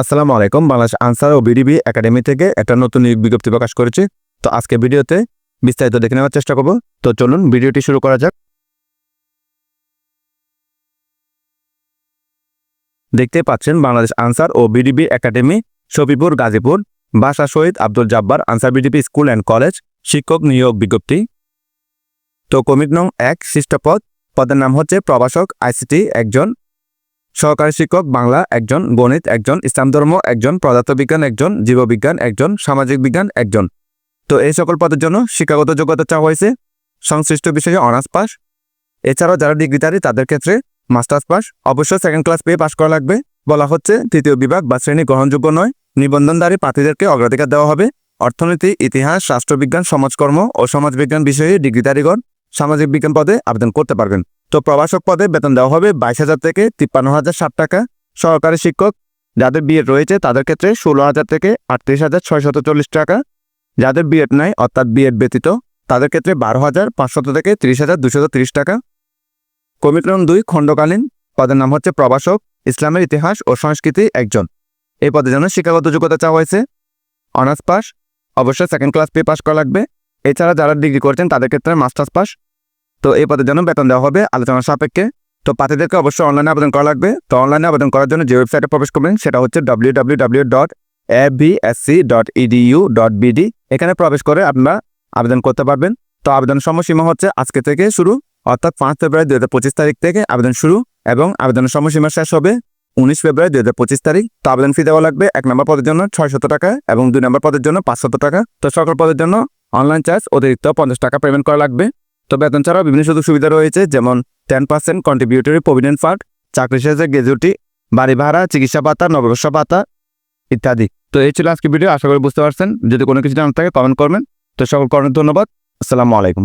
আসসালামু আলাইকুম, বাংলাদেশ আনসার ও বিডিবি একাডেমি থেকে একটা নতুন বিজ্ঞপ্তি প্রকাশ করেছি। তো আজকে ভিডিওতে বিস্তারিত দেখে নেওয়ার চেষ্টা করব। তো চলুন, ভিডিওটি শুরু করা যাক। দেখতে পাচ্ছেন, বাংলাদেশ আনসার ও বিডিবি একাডেমি, শফিপুর, গাজীপুর, বাসা Shahid Abdul Jabbar Ansar VDP school and college, শিক্ষক নিয়োগ বিজ্ঞপ্তি। তো কমিট নং এক, শিষ্টপদ, পদের নাম হচ্ছে প্রভাষক, আইসিটি, একজন সহকারী শিক্ষক, বাংলা একজন, গণিত একজন, ইসলাম ধর্ম একজন, পদার্থবিজ্ঞান একজন, জীববিজ্ঞান একজন, সামাজিক বিজ্ঞান একজন। তো এই সকল পদের জন্য শিক্ষাগত যোগ্যতা চাওয়া হয়েছে। সংশ্লিষ্ট বিষয়ে অনার্স পাস। এছাড়াও যারা ডিগ্রিধারী, তাদের ক্ষেত্রে মাস্টার্স পাস। অবশ্যই সেকেন্ড ক্লাস পেয়ে পাশ করা লাগবে। বলা হচ্ছে তৃতীয় বিভাগ বা শ্রেণি গ্রহণযোগ্য নয়। নিবন্ধনধারী প্রার্থীদেরকে অগ্রাধিকার দেওয়া হবে। অর্থনীতি, ইতিহাস, রাষ্ট্রবিজ্ঞান, সমাজকর্ম ও সমাজবিজ্ঞান বিষয়ে ডিগ্রিধারীগণ সামাজিক বিজ্ঞান পদে আবেদন করতে পারবেন। তো প্রভাষক পদে বেতন দেওয়া হবে বাইশ হাজার থেকে তিপ্পান্ন হাজার ষাট টাকা। সহকারী শিক্ষক যাদের বিএড রয়েছে তাদের ক্ষেত্রে ষোলো হাজার থেকে আটত্রিশ হাজার ছয়শত চল্লিশ টাকা। যাদের বিএড নাই অর্থাৎ বিএড ব্যতীত তাদের ক্ষেত্রে বারো হাজার পাঁচশত থেকে তিরিশ হাজার দুশত তিরিশ টাকা। নং দুই খণ্ডকালীন। পদের নাম হচ্ছে প্রভাষক, ইসলামের ইতিহাস ও সংস্কৃতি একজন। এই পদের জন্য শিক্ষাগত যোগ্যতা চাওয়া হয়েছে। Honours pass. অবশ্যই সেকেন্ড ক্লাস পেয়ে পাস করা লাগবে। এছাড়া যারা ডিগ্রি করছেন তাদের ক্ষেত্রে মাস্টার্স পাস তো এই পদের জন্য বেতন দেওয়া হবে আলোচনার সাপেক্ষে। তো প্রার্থীদেরকে অবশ্যই অনলাইনে আবেদন করা লাগবে। তো অনলাইনে আবেদন করার জন্য যে ওয়েবসাইটে প্রবেশ করবেন সেটা হচ্ছে W W W dot ABSC dot EDU dot BD এখানে প্রবেশ করে আপনারা আবেদন করতে পারবেন। তো আবেদন সময়সীমা হচ্ছে আজকে থেকে শুরু, অর্থাৎ পাঁচ ফেব্রুয়ারি দুই হাজার পঁচিশ তারিখ থেকে আবেদন শুরু এবং আবেদনের সময়সীমা শেষ হবে উনিশ ফেব্রুয়ারি দুই হাজার পঁচিশ তারিখ। তো আবেদন ফি দেওয়া লাগবে এক নম্বর পদের জন্য ছয়শত টাকা এবং দুই নম্বর পদের জন্য পাঁচশত টাকা। তো সকল পদের জন্য অনলাইন চার্জ অতিরিক্ত পঞ্চাশ টাকা পেমেন্ট করা লাগবে। তো বেতন ছাড়াও বিভিন্ন সুযোগ সুবিধা রয়েছে, যেমন ten percent contributory provident fund চাকরি শেষে গ্রেজুটি বাড়ি ভাড়া, চিকিৎসা ভাতা, নববর্ষ ভাতা ইত্যাদি। তো এই ছিল আজকে ভিডিও আশা করি বুঝতে পারছেন। যদি কোনো কিছু জানার থাকে কমেন্ট করবেন। তো সকল করণের ধন্যবাদ। আসসালামু আলাইকুম।